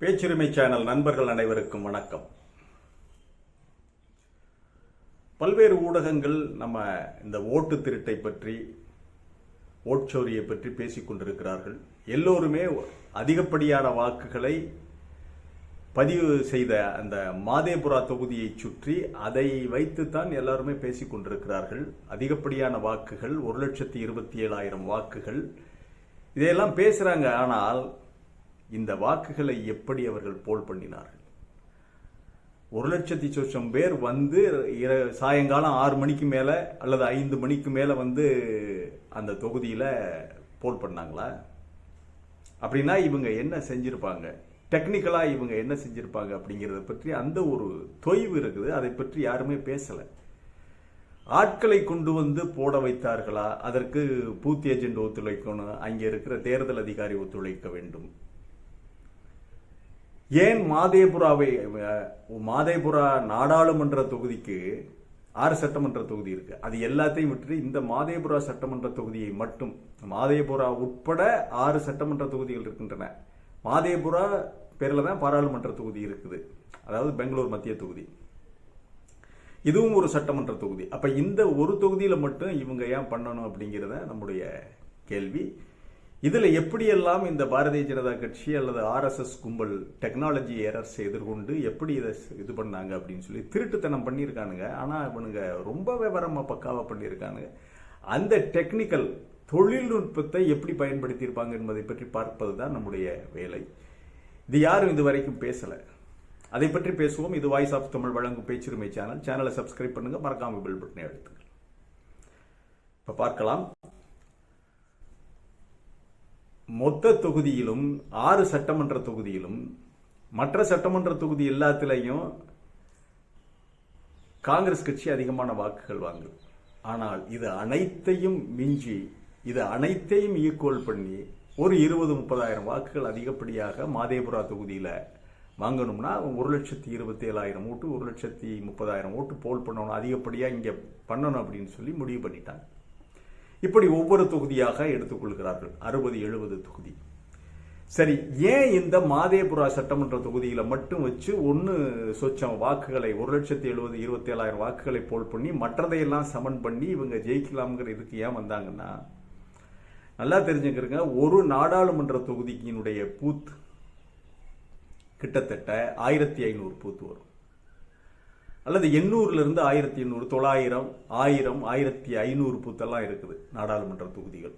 பேச்சுரிமை channel நண்பர்கள் அனைவருக்கும் வணக்கம். பல்வேறு ஊடகங்கள் நம்ம இந்த ஓட்டு திருட்டை பற்றி ஓட்சோரியை பற்றி பேசிக் கொண்டிருக்கிறார்கள். எல்லோருமே அதிகப்படியான வாக்குகளை பதிவு செய்த அந்த மாதேபுரா தொகுதியை சுற்றி அதை வைத்துத்தான் எல்லாருமே பேசிக் கொண்டிருக்கிறார்கள். அதிகப்படியான வாக்குகள் ஒரு லட்சத்தி இருபத்தி ஏழாயிரம் வாக்குகள். இதையெல்லாம் பேசுகிறாங்க ஆனால் இந்த வாக்குகளை எப்படி அவர்கள் போல் பண்ணினார்கள்? ஒரு லட்சத்தி சொச்சம் பேர் வந்து இர- சாயங்காலம் ஆறு மணிக்கு மேல அல்லது ஐந்து மணிக்கு மேல வந்து அந்த தொகுதியில போல் பண்ணாங்களா? அப்படின்னா இவங்க என்ன செஞ்சிருப்பாங்க? டெக்னிக்கலாக இவங்க என்ன செஞ்சிருப்பாங்க அப்படிங்கிறத பற்றி அந்த ஒரு தொய்வு இருக்குது. அதை பற்றி யாருமே பேசலை. ஆட்களை கொண்டு வந்து போட வைத்தார்களா? அதற்கு பூத் ஏஜென்ட் ஒத்துழைக்கணும். அங்கே இருக்கிற தேர்தல் அதிகாரி ஒத்துழைக்க வேண்டும். ஏன் மாதேபுராவை மாதேபுரா நாடாளுமன்ற தொகுதிக்கு ஆறு சட்டமன்ற தொகுதி இருக்கு? அது எல்லாத்தையும் விட்டு இந்த மாதேபுரா சட்டமன்ற தொகுதியை மட்டும் மாதேபுரா உட்பட ஆறு சட்டமன்ற தொகுதிகள் இருக்கின்றன. மாதேபுரா பேரில் தான் பாராளுமன்ற தொகுதி இருக்குது. அதாவது பெங்களூர் மத்திய தொகுதி. இதுவும் ஒரு சட்டமன்ற தொகுதி. அப்போ இந்த ஒரு தொகுதியில் மட்டும் இவங்க ஏன் பண்ணணும் அப்படிங்கிறத நம்முடைய கேள்வி. இதில் எப்படியெல்லாம் இந்த பாரதிய ஜனதா கட்சி அல்லது ஆர்எஸ்எஸ் கும்பல் டெக்னாலஜி எரர்ஸ் எதிர்கொண்டு எப்படி இதை இது பண்ணாங்க அப்படின்னு சொல்லி திருட்டுத்தனம் பண்ணியிருக்கானுங்க. ஆனால் இவனுங்க ரொம்ப விவரமாக பக்காவாக பண்ணியிருக்கானுங்க. அந்த டெக்னிக்கல் தொழில்நுட்பத்தை எப்படி பயன்படுத்தியிருப்பாங்க என்பதை பற்றி பார்ப்பது தான் நம்முடைய வேலை. இது யாரும் இது வரைக்கும் பேசலை. அதை பற்றி பேசுவோம். இது வாய்ஸ் ஆஃப் தமிழ் வழங்கும் பேச்சுரிமை சேனல் சேனலை சப்ஸ்கிரைப் பண்ணுங்கள் மறக்காமல் பெல் பட்டனை அழுத்துங்க. இப்போ பார்க்கலாம். மொத்த தொகுதியிலும் ஆறு சட்டமன்ற தொகுதியிலும் மற்ற சட்டமன்ற தொகுதி எல்லாத்திலையும் காங்கிரஸ் கட்சி அதிகமான வாக்குகள் வாங்குது. ஆனால் இது அனைத்தையும் மிஞ்சி இது அனைத்தையும் ஈக்குவல் பண்ணி ஒரு இருபது முப்பதாயிரம் வாக்குகள் அதிகப்படியாக மாதேபுரா தொகுதியில் வாங்கணும்னா ஒரு லட்சத்தி இருபத்தி ஏழாயிரம் ஓட்டு ஒரு லட்சத்தி முப்பதாயிரம் ஓட்டு போல் பண்ணணும் அதிகப்படியாக இங்கே பண்ணணும் அப்படின்னு சொல்லி முடிவு பண்ணிட்டாங்க. இப்படி ஒவ்வொரு தொகுதியாக எடுத்துக்கொள்கிறார்கள். அறுபது எழுபது தொகுதி. சரி ஏன் இந்த மாதேபுரா சட்டமன்ற தொகுதியில் மட்டும் வச்சு ஒன்று சொச்சம் வாக்குகளை ஒரு லட்சத்தி எழுபது இருபத்தி ஏழாயிரம் வாக்குகளை போல் பண்ணி மற்றதையெல்லாம் சமன் பண்ணி இவங்க ஜெயிக்கலாம்ங்கிற இதுக்கு ஏன் வந்தாங்கன்னா நல்லா தெரிஞ்சுக்கிறங்க ஒரு நாடாளுமன்ற தொகுதியினுடைய பூத் கிட்டத்தட்ட ஆயிரத்தி ஐநூறு பூத் வரும். அல்லது எண்ணூறுலேருந்து ஆயிரத்தி எண்ணூறு தொள்ளாயிரம் ஆயிரம் ஆயிரத்தி ஐநூறு பூத்தெல்லாம் இருக்குது நாடாளுமன்ற தொகுதிகள்.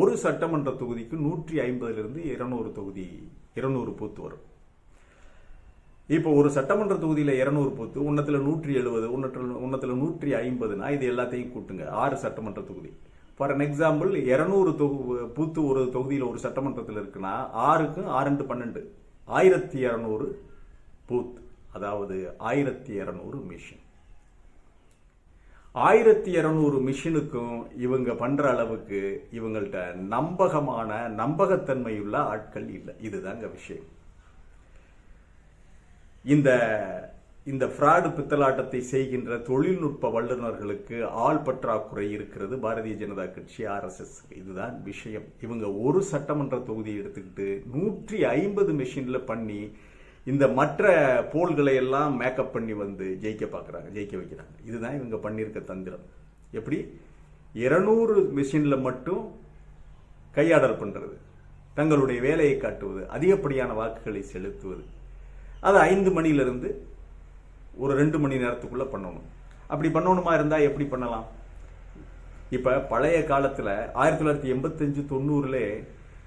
ஒரு சட்டமன்ற தொகுதிக்கு நூற்றி ஐம்பதுலேருந்து இருநூறு தொகுதி இருநூறு பூத்து வரும். இப்போ ஒரு சட்டமன்ற தொகுதியில் இருநூறு பூத்து உன்னத்துல நூற்றி எழுபது உன்னத்துல நூற்றி ஐம்பதுனா இது எல்லாத்தையும் கூட்டுங்க. ஆறு சட்டமன்ற தொகுதி. ஃபார் அன் எக்ஸாம்பிள் தொகு பூத்து ஒரு தொகுதியில் ஒரு சட்டமன்றத்தில் இருக்குன்னா ஆறுக்கும் ஆறு பன்னெண்டு. ஆயிரத்தி இரநூறு பூத் அதாவது ஆயிரத்தி இருநூறு மிஷின். ஆயிரத்தி இருநூறு மிஷினுக்கும் இவங்க பண்ற அளவுக்கு இவங்கள்ட்ட நம்பகமான நம்பகத்தன்மையுள்ள ஆட்கள் இல்லை. இதுதாங்க விஷயம். இந்த இந்த ஃப்ராடு பித்தலாட்டத்தை செய்கின்ற தொழில்நுட்ப வல்லுநர்களுக்கு ஆள் பற்றாக்குறை இருக்கிறது பாரதிய ஜனதா கட்சி ஆர்எஸ்எஸ் இதுதான் விஷயம். இவங்க ஒரு சட்டமன்ற தொகுதி எடுத்துக்கிட்டு நூற்றி ஐம்பது மிஷின்ல பண்ணி இந்த மற்ற போல்களை எல்லாம் மேக்கப் பண்ணி வந்து ஜெயிக்க பார்க்குறாங்க ஜெயிக்க வைக்கிறாங்க. இதுதான் இவங்க பண்ணியிருக்க தந்திரம். எப்படி? இருநூறு மிஷின்ல மட்டும் கையாடல் பண்ணுறது தங்களுடைய வேலையை காட்டுவது அதிகப்படியான வாக்குகளை செலுத்துவது. அது ஐந்து மணியிலிருந்து ஒரு ரெண்டு மணி நேரத்துக்குள்ளே பண்ணணும். அப்படி பண்ணணுமா இருந்தால் எப்படி பண்ணலாம்? இப்போ பழைய காலத்தில் ஆயிரத்தி தொள்ளாயிரத்தி எண்பத்தஞ்சு தொண்ணூறுல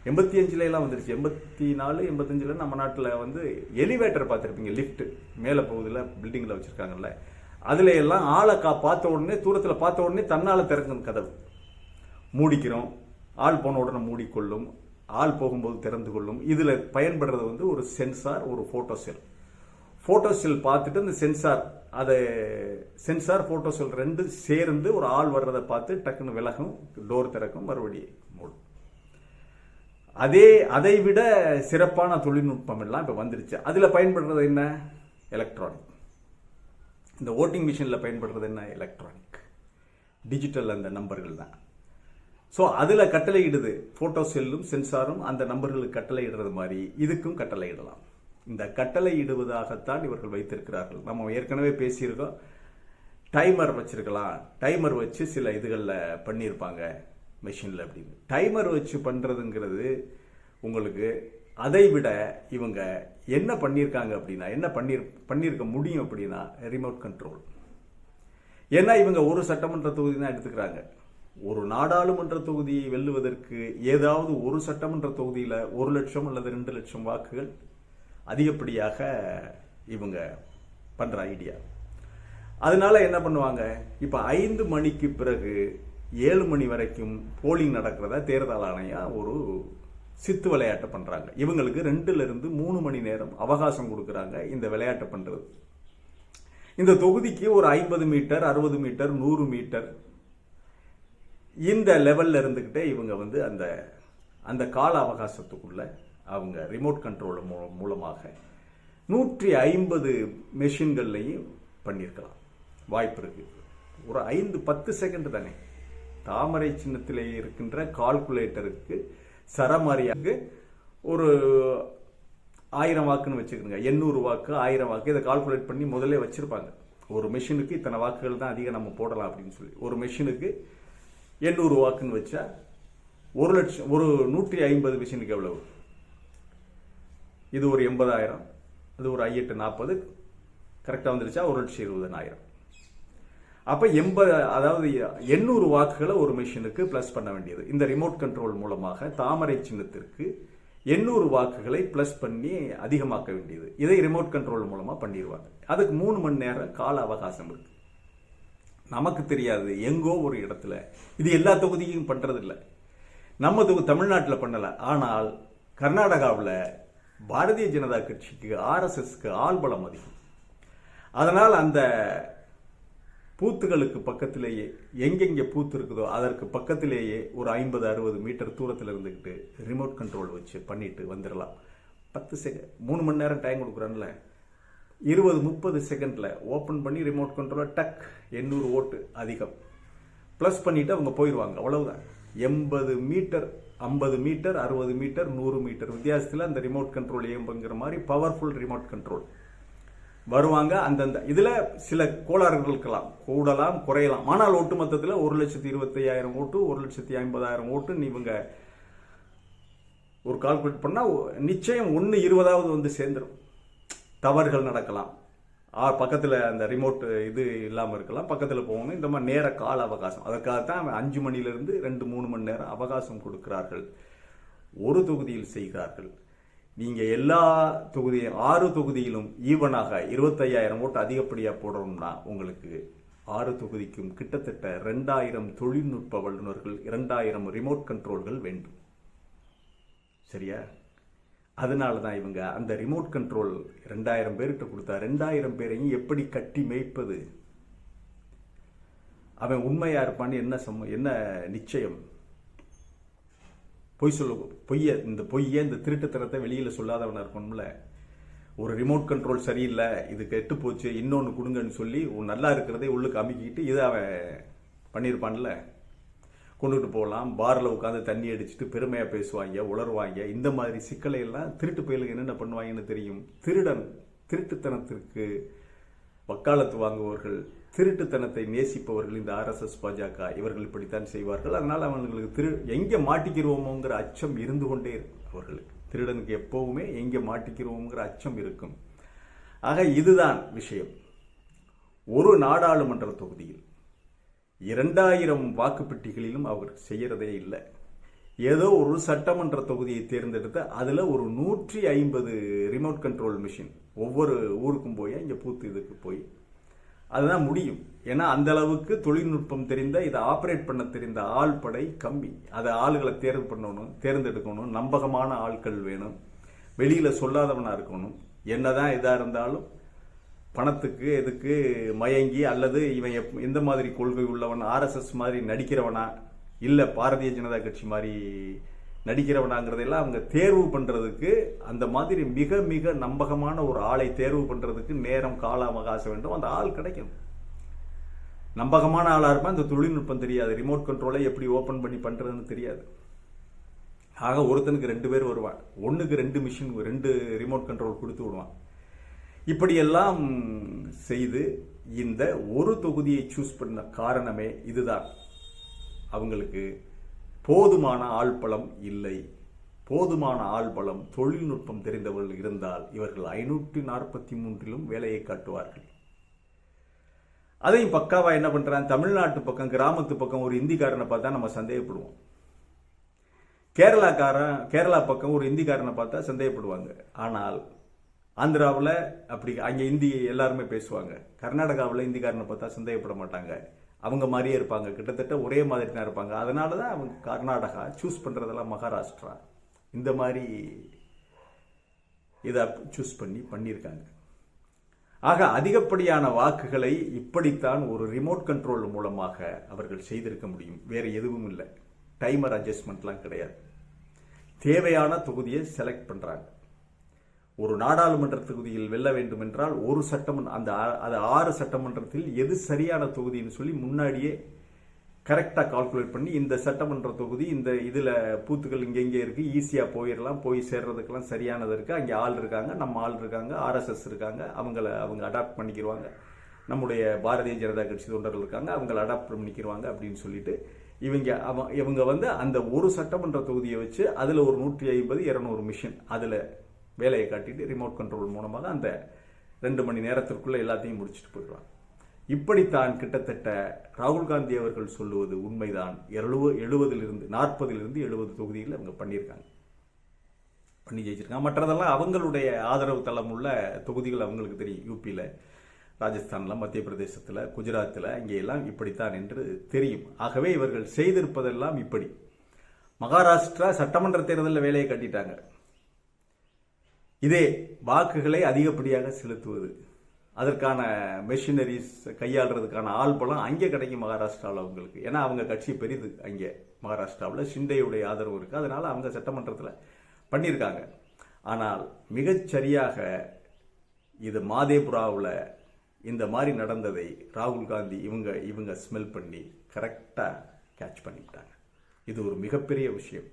எண்பத்தி அஞ்சுல எல்லாம் வந்துருச்சு. எண்பத்தி நாலு எண்பத்தஞ்சுல நம்ம நாட்டில் வந்து எலிவேட்டர் பார்த்துருப்பீங்க லிஃப்ட் மேலே பகுதியில் பில்டிங்கில் வச்சுருக்காங்கல்ல. அதில் எல்லாம் ஆளை கா பார்த்த உடனே தூரத்தில் பார்த்த உடனே தன்னால திறக்கும் கதவு. மூடிக்கிறோம். ஆள் போன உடனே மூடிக்கொள்ளும். ஆள் போகும்போது திறந்து கொள்ளும். இதில் பயன்படுறது வந்து ஒரு சென்சார் ஒரு ஃபோட்டோ செல் ஃபோட்டோ செல் பார்த்துட்டு இந்த சென்சார் அதை சென்சார் ஃபோட்டோ செல் ரெண்டு சேர்ந்து ஒரு ஆள் வர்றதை பார்த்து டக்குன்னு விலகும் டோர் திறக்கும் மறுபடியும் அதே அதை விட சிறப்பான தொழில்நுட்பம் எல்லாம் இப்போ வந்துருச்சு. அதில் பயன்படுறது என்ன? எலக்ட்ரானிக் இந்த ஓட்டிங் மிஷினில் பயன்படுறது என்ன? எலக்ட்ரானிக் டிஜிட்டல் அந்த நம்பர்கள் தான். ஸோ அதில் கட்டளையிடுது. ஃபோட்டோ செல்லும் சென்சாரும் அந்த நம்பர்களுக்கு கட்டளை இடுறது மாதிரி இதுக்கும் கட்டளையிடலாம். இந்த கட்டளையிடுவதாகத்தான் இவர்கள் வைத்திருக்கிறார்கள். நம்ம ஏற்கனவே பேசியிருக்கோம். டைமர் வச்சிருக்கலாம். டைமர் வச்சு சில இதுகளில் பண்ணியிருப்பாங்க. மிஷினில் அப்படின்னு. டைமர் வச்சு பண்ணுறதுங்கிறது உங்களுக்கு அதை விட இவங்க என்ன பண்ணியிருக்காங்க அப்படின்னா என்ன பண்ணிரு பண்ணியிருக்க முடியும் அப்படின்னா ரிமோட் கண்ட்ரோல் ஏன்னா இவங்க ஒரு சட்டமன்ற தொகுதி தான் எடுத்துக்கிறாங்க. ஒரு நாடாளுமன்ற தொகுதியை வெல்லுவதற்கு ஏதாவது ஒரு சட்டமன்ற தொகுதியில் ஒரு லட்சம் அல்லது ரெண்டு லட்சம் வாக்குகள் அதிகப்படியாக இவங்க பண்ணுற ஐடியா அதனால என்ன பண்ணுவாங்க? இப்போ ஐந்து மணிக்கு பிறகு ஏழு மணி வரைக்கும் போலிங் நடக்கிறதா தேர்தல் ஆணையம் ஒரு சித்து விளையாட்டை பண்ணுறாங்க இவங்களுக்கு ரெண்டுல இருந்து மூணு மணி நேரம் அவகாசம் கொடுக்குறாங்க இந்த விளையாட்டை பண்ணுறது இந்த தொகுதிக்கு ஒரு ஐம்பது மீட்டர் அறுபது மீட்டர் நூறு மீட்டர் இந்த லெவல்ல இருந்துக்கிட்டே இவங்க வந்து அந்த அந்த கால அவகாசத்துக்குள்ள அவங்க ரிமோட் கண்ட்ரோல் மூலமாக நூற்றி ஐம்பது மெஷின்கள்லையும் பண்ணியிருக்கலாம். வாய்ப்பு இருக்குது ஒரு ஐந்து பத்து செகண்ட் தானே. தாமரை சின்னத்திலே இருக்கின்ற கால்குலேட்டருக்கு சரமாரியாக ஒரு ஆயிரம் வாக்குன்னு வச்சுக்கோங்க. எண்ணூறு வாக்கு ஆயிரம் வாக்கு இதை கால்குலேட் பண்ணி முதல்ல வச்சுருப்பாங்க. ஒரு மிஷினுக்கு இத்தனை வாக்குகள் தான் அதிகம் நம்ம போடலாம் அப்படின்னு சொல்லி. ஒரு மிஷினுக்கு எண்ணூறு வாக்குன்னு வச்சா ஒரு லட்சம் ஒரு நூற்றி ஐம்பது மிஷினுக்கு எவ்வளவு? இது ஒரு எண்பதாயிரம் அது ஒரு ஐயெட்டு நாற்பது கரெக்டாக வந்துருச்சா? ஒரு லட்சம் இருபதனாயிரம். அப்போ எண்பது அதாவது எண்ணூறு வாக்குகளை ஒரு மிஷினுக்கு ப்ளஸ் பண்ண வேண்டியது. இந்த ரிமோட் கண்ட்ரோல் மூலமாக தாமரை சின்னத்திற்கு எண்ணூறு வாக்குகளை ப்ளஸ் பண்ணி அதிகமாக்க வேண்டியது. இதை ரிமோட் கண்ட்ரோல் மூலமாக பண்ணிடுவாங்க. அதுக்கு மூணு மணி நேரம் கால அவகாசம் இருக்கு. நமக்கு தெரியாது எங்கோ ஒரு இடத்துல. இது எல்லா தொகுதியும் பண்ணுறதில்ல நம்ம தொகு தமிழ்நாட்டில் பண்ணலை. ஆனால் கர்நாடகாவில் பாரதிய ஜனதா கட்சிக்கு ஆர்எஸ்எஸ்க்கு ஆள்பலம் அதிகம். அதனால் அந்த பூத்துகளுக்கு பக்கத்திலேயே எங்கெங்கே பூத்து இருக்குதோ அதற்கு பக்கத்திலேயே ஒரு ஐம்பது அறுபது மீட்டர் தூரத்தில் இருந்துக்கிட்டு ரிமோட் கண்ட்ரோல் வச்சு பண்ணிட்டு வந்துடலாம். பத்து செகண்ட் மூணு மணி நேரம் டைம் கொடுக்குறான்ல. இருபது முப்பது செகண்டில் ஓப்பன் பண்ணி ரிமோட் கண்ட்ரோலர் டக் எண்ணூறு ஓட்டு அதிகம். ப்ளஸ் பண்ணிவிட்டு அவங்க போயிடுவாங்க அவ்வளவுதான். எண்பது மீட்டர் ஐம்பது மீட்டர் அறுபது மீட்டர் நூறு மீட்டர் வித்தியாசத்தில் அந்த ரிமோட் கண்ட்ரோல் இயம்புங்கிற மாதிரி பவர்ஃபுல் ரிமோட் கண்ட்ரோல் வருவாங்க. அந்தந்த இதில் சில கோளாறுகள் இருக்கலாம். கூடலாம் குறையலாம். ஆனால் ஒட்டுமொத்தத்தில் ஒரு லட்சத்தி இருபத்தி ஐயாயிரம் ஓட்டு ஒரு லட்சத்தி ஐம்பதாயிரம் ஓட்டு இவங்க ஒரு கால்குலேட் பண்ணால் நிச்சயம் ஒன்று இருபதாவது வந்து சேர்ந்துடும் தவறுகள் நடக்கலாம். ஆ பக்கத்தில் அந்த ரிமோட் இது இல்லாமல் இருக்கலாம். பக்கத்தில் போகணும். இந்த மாதிரி நேர கால அவகாசம். அதற்காகத்தான் அஞ்சு மணிலேருந்து ரெண்டு மூணு மணி நேரம் அவகாசம் கொடுக்கிறார்கள். ஒரு தொகுதியில் செய்கிறார்கள். நீங்கள் எல்லா தொகுதியும் ஆறு தொகுதியிலும் ஈவனாக இருபத்தையாயிரம் ஓட்டு அதிகப்படியாக போடணும்னா உங்களுக்கு ஆறு தொகுதிக்கும் கிட்டத்தட்ட ரெண்டாயிரம் தொழில்நுட்ப வல்லுநர்கள் இரண்டாயிரம் ரிமோட் கண்ட்ரோல்கள் வேண்டும். சரியா? அதனால தான் இவங்க அந்த ரிமோட் கண்ட்ரோல் ரெண்டாயிரம் பேர்கிட்ட கொடுத்தா ரெண்டாயிரம் பேரையும் எப்படி கட்டி மேய்ப்பது? அவன் உண்மையாக இருப்பான்னு என்ன சம்ம என்ன நிச்சயம்? பொய் சொல்ல பொய்ய இந்த பொய்ய இந்த திருட்டுத்தனத்தை வெளியில் சொல்லாதவனாக இருக்கணும்ல. ஒரு ரிமோட் கண்ட்ரோல் சரியில்லை இது கெட்டு போச்சு இன்னொன்று கொடுங்கன்னு சொல்லி உன் நல்லா இருக்கிறதே உள்ளுக்கு அமுக்கிக்கிட்டு இதை அவன் பண்ணியிருப்பான்ல. கொண்டுகிட்டு போகலாம் பாரில் உட்காந்து தண்ணி அடிச்சுட்டு பெருமையாக பேசுவாங்க உளருவாங்க இந்த மாதிரி சிக்கலை எல்லாம் திருட்டு பயிலுக்கு என்னென்ன பண்ணுவாங்கன்னு தெரியும். திருடன் திருட்டுத்தனத்திற்கு வக்காலத்து வாங்குவவர்கள் திருட்டுத்தனத்தை நேசிப்பவர்கள் இந்த ஆர்எஸ்எஸ் பாஜக இவர்கள் இப்படித்தான் செய்வார்கள். அதனால் அவங்களுக்கு திரு எங்கே மாட்டிக்கிறோமோங்கிற அச்சம் இருந்து கொண்டே இருக்கும் அவர்களுக்கு. திருடனுக்கு எப்போவுமே எங்கே மாட்டிக்கிறோங்கிற அச்சம் இருக்கும். ஆக இதுதான் விஷயம். ஒரு நாடாளுமன்ற தொகுதியில் இரண்டாயிரம் வாக்குப்பெட்டிகளிலும் அவர் செய்கிறதே இல்லை. ஏதோ ஒரு சட்டமன்ற தொகுதியை தேர்ந்தெடுத்து அதில் ஒரு நூற்றி ஐம்பது ரிமோட் கண்ட்ரோல் மிஷின் ஒவ்வொரு ஊருக்கும் போய் இங்கே பூத்து இதுக்கு போய் அதுதான் முடியும். ஏன்னா அந்த அளவுக்கு தொழில்நுட்பம் தெரிந்த இதை ஆப்ரேட் பண்ண தெரிந்த ஆள் படை கம்மி. அதை ஆளுகளை தேர்வு பண்ணணும் தேர்ந்தெடுக்கணும். நம்பகமான ஆட்கள் வேணும். வெளியில் சொல்லாதவனாக இருக்கணும். என்னதான் இதாக இருந்தாலும் பணத்துக்கு எதுக்கு மயங்கி அல்லது இவன் எப்- எந்த மாதிரி கொள்கை உள்ளவன் ஆர்எஸ்எஸ் மாதிரி நடிக்கிறவனா இல்லை பாரதிய ஜனதா கட்சி மாதிரி நடிக்கிறவனாங்கிறதெல்லாம் அவங்க தேர்வு பண்ணுறதுக்கு அந்த மாதிரி மிக மிக நம்பகமான ஒரு ஆளை தேர்வு பண்ணுறதுக்கு நேரம் கால அவகாசம் வேண்டும். அந்த ஆள் கிடைக்கும். நம்பகமான ஆளாக இருப்பால் இந்த தொழில்நுட்பம் தெரியாது. ரிமோட் கண்ட்ரோலை எப்படி ஓப்பன் பண்ணி பண்ணுறதுன்னு தெரியாது. ஆக ஒருத்தனுக்கு ரெண்டு பேர் வருவான் ஒன்றுக்கு ரெண்டு மிஷின் ரெண்டு ரிமோட் கண்ட்ரோல் கொடுத்து விடுவான். இப்படியெல்லாம் செய்து இந்த ஒரு தொகுதியை சூஸ் பண்ண காரணமே இதுதான். அவங்களுக்கு போதுமான ஆள்பலம் இல்லை. போதுமான ஆள்பலம் தொழில்நுட்பம் தெரிந்தவர்கள் இருந்தால் இவர்கள் ஐநூற்றி நாற்பத்தி மூன்றிலும் வேலையை காட்டுவார்கள். அதையும் பக்காவா என்ன பண்றான்? தமிழ்நாட்டு பக்கம் கிராமத்து பக்கம் ஒரு இந்திக்காரனை பார்த்தா நம்ம சந்தேகப்படுவோம். கேரளாக்காரன் கேரளா பக்கம் ஒரு இந்திக்காரனை பார்த்தா சந்தேகப்படுவாங்க. ஆனால் ஆந்திராவில் அப்படி அங்கே இந்தி எல்லாருமே பேசுவாங்க. கர்நாடகாவில் இந்திக்காரனை பார்த்தா சந்தேகப்பட மாட்டாங்க. அவங்க மாதிரியே இருப்பாங்க. கிட்டத்தட்ட ஒரே மாதிரி தான் இருப்பாங்க. அதனால தான் அவங்க கர்நாடகா சூஸ் பண்ணுறதெல்லாம் மகாராஷ்டிரா. இந்த மாதிரி இதை சூஸ் பண்ணி பண்ணியிருக்காங்க. ஆக அதிகப்படியான வாக்குகளை இப்படித்தான் ஒரு ரிமோட் கண்ட்ரோல் மூலமாக அவர்கள் செய்திருக்க முடியும். வேற எதுவும் இல்லை. டைமர் அட்ஜஸ்ட்மெண்ட்லாம் கிடையாது. தேவையான தொகுதியை செலக்ட் பண்ணுறாங்க ஒரு நாடாளுமன்ற தொகுதியில் வெல்ல வேண்டும் என்றால் ஒரு சட்டமன்ற அந்த அது ஆறு சட்டமன்றத்தில் எது சரியான தொகுதின்னு சொல்லி முன்னாடியே கரெக்டாக கால்குலேட் பண்ணி இந்த சட்டமன்ற தொகுதி இந்த இதில் பூத்துக்கள் இங்கே இங்கே ஈஸியாக போயிடலாம் போய் சேர்றதுக்கெல்லாம் சரியானது இருக்குது அங்கே ஆள் இருக்காங்க நம்ம ஆள் இருக்காங்க ஆர்எஸ்எஸ் இருக்காங்க அவங்கள அவங்க அடாப்ட் பண்ணிக்கிடுவாங்க நம்முடைய பாரதிய ஜனதா கட்சி தொண்டர்கள் இருக்காங்க அவங்கள அடாப்ட் பண்ணிக்கிடுவாங்க அப்படின்னு சொல்லிட்டு இவங்க அவ இவங்க வந்து அந்த ஒரு சட்டமன்ற தொகுதியை வச்சு அதில் ஒரு நூற்றி ஐம்பது இரநூறு மிஷின் அதில் வேலையை காட்டிட்டு ரிமோட் கண்ட்ரோல் மூலமாக அந்த ரெண்டு மணி நேரத்திற்குள்ளே எல்லாத்தையும் முடிச்சுட்டு போயிடுவாங்க. இப்படித்தான் கிட்டத்தட்ட ராகுல் காந்தி அவர்கள் சொல்லுவது உண்மைதான். எழுவ எழுபதிலிருந்து நாற்பதிலிருந்து எழுபது தொகுதியில் அவங்க பண்ணியிருக்காங்க. பண்ணி ஜெயிச்சிருக்காங்க. மற்றதெல்லாம் அவங்களுடைய ஆதரவு தளம் உள்ள தொகுதிகள் அவங்களுக்கு தெரியும். யூபியில் ராஜஸ்தானில் மத்திய பிரதேசத்தில் குஜராத்தில் இங்கே எல்லாம் இப்படித்தான் என்று தெரியும். ஆகவே இவர்கள் செய்திருப்பதெல்லாம் இப்படி. மகாராஷ்டிரா சட்டமன்ற தேர்தலில் வேலையை கட்டிட்டாங்க. இதே வாக்குகளை அதிகப்படியாக செலுத்துவது. அதற்கான மெஷினரிஸ் கையாளுறதுக்கான ஆள் பலம் அங்கே கிடைக்கும் மகாராஷ்டிராவில் அவங்களுக்கு. ஏன்னா அவங்க கட்சி பெரிது அங்கே. மகாராஷ்டிராவில் ஷிண்டேயுடைய ஆதரவு இருக்குது அதனால் அவங்க சட்டமன்றத்தில் பண்ணியிருக்காங்க. ஆனால் மிகச்சரியாக இது மாதேபுராவில் இந்த மாதிரி நடந்ததை ராகுல் காந்தி இவங்க இவங்க ஸ்மெல் பண்ணி கரெக்டாக கேட்ச் பண்ணிவிட்டாங்க. இது ஒரு மிகப்பெரிய விஷயம்.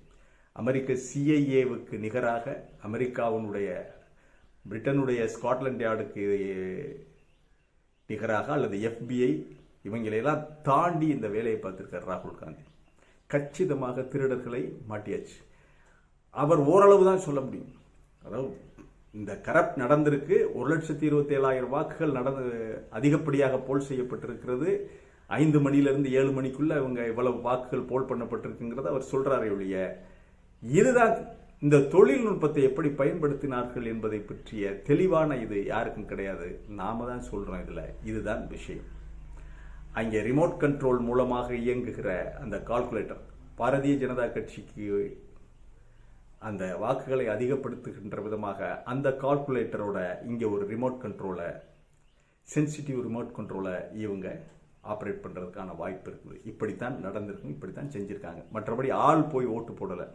அமெரிக்க சிஐஏவுக்கு நிகராக அமெரிக்காவினுடைய பிரிட்டனுடைய ஸ்காட்லாண்ட் யார்டுக்கு நிகராக அல்லது எஃபிஐ இவங்களையெல்லாம் தாண்டி இந்த வேலையை பார்த்துருக்கார் ராகுல் காந்தி. கச்சிதமாக திருடர்களை மாட்டியாச்சு. அவர் ஓரளவு தான் சொல்ல முடியும். அதாவது இந்த கரப்ட் நடந்திருக்கு ஒரு லட்சத்தி இருபத்தி ஏழாயிரம் வாக்குகள் நடந்து அதிகப்படியாக போல் செய்யப்பட்டிருக்கிறது. ஐந்து மணியிலிருந்து ஏழு மணிக்குள்ள இவங்க இவ்வளவு வாக்குகள் போல் பண்ணப்பட்டிருக்குங்கிறத அவர் சொல்றாரே ஒழிய இதுதான் இந்த தொழில்நுட்பத்தை எப்படி பயன்படுத்தினார்கள் என்பதை பற்றிய தெளிவான இது யாருக்கும் கிடையாது. நாம தான் சொல்றோம் இதில். இதுதான் விஷயம். அங்கே ரிமோட் கண்ட்ரோல் மூலமாக இயங்குகிற அந்த கால்குலேட்டர் பாரதிய ஜனதா கட்சிக்கு அந்த வாக்குகளை அதிகப்படுத்துகின்ற விதமாக அந்த கால்குலேட்டரோட இங்கே ஒரு ரிமோட் கண்ட்ரோலை சென்சிட்டிவ் ரிமோட் கண்ட்ரோலை இவங்க ஆப்ரேட் பண்ணுறதுக்கான வாய்ப்பு இருக்குது. இப்படித்தான் நடந்திருக்கும் இப்படித்தான் செஞ்சுருக்காங்க. மற்றபடி ஆள் போய் ஓட்டு போடலை.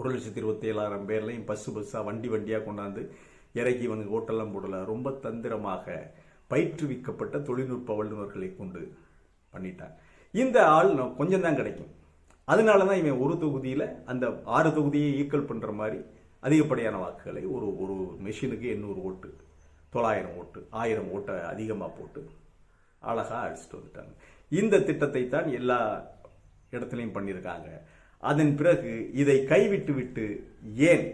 ஒரு லட்சத்தி இருபத்தி ஏழாயிரம் பேர்லையும் பஸ்ஸு பஸ்ஸாக வண்டி வண்டியாக கொண்டாந்து இறக்கி வந்து ஓட்டெல்லாம் போடல. ரொம்ப தந்திரமாக பயிற்றுவிக்கப்பட்ட தொழில்நுட்ப வல்லுநர்களை கொண்டு பண்ணிட்டாங்க. இந்த ஆள் கொஞ்சம் தான் கிடைக்கும். அதனால தான் இவன் ஒரு தொகுதியில் அந்த ஆறு தொகுதியை ஈக்கல் பண்ணுற மாதிரி அதிகப்படியான வாக்குகளை ஒரு ஒரு மெஷினுக்கு எண்ணூறு ஓட்டு தொள்ளாயிரம் ஓட்டு ஆயிரம் ஓட்டை அதிகமாக போட்டு அழகாக அடிச்சுட்டு வந்துட்டாங்க. இந்த திட்டத்தை தான் எல்லா இடத்துலையும் பண்ணியிருக்காங்க. அதன் பிறகு இதை கைவிட்டு விட்டு ஏன்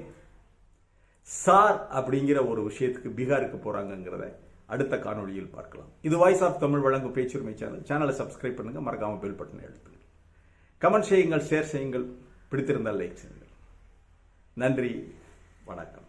சார் அப்படிங்கிற ஒரு விஷயத்துக்கு பீகாருக்கு போறாங்கிறத அடுத்த காணொளியில் பார்க்கலாம். இது வாய்ஸ் ஆஃப் தமிழ் வழங்கும் பேச்சுரிமை சேனல் சேனலை சப்ஸ்கிரைப் பண்ணுங்க. மறக்காம பெல் பட்டனை அழுத்துங்க கமெண்ட் செய்யுங்கள் ஷேர் செய்யுங்கள். பிடித்திருந்தால் லைக் செய்யுங்கள். நன்றி. வணக்கம்.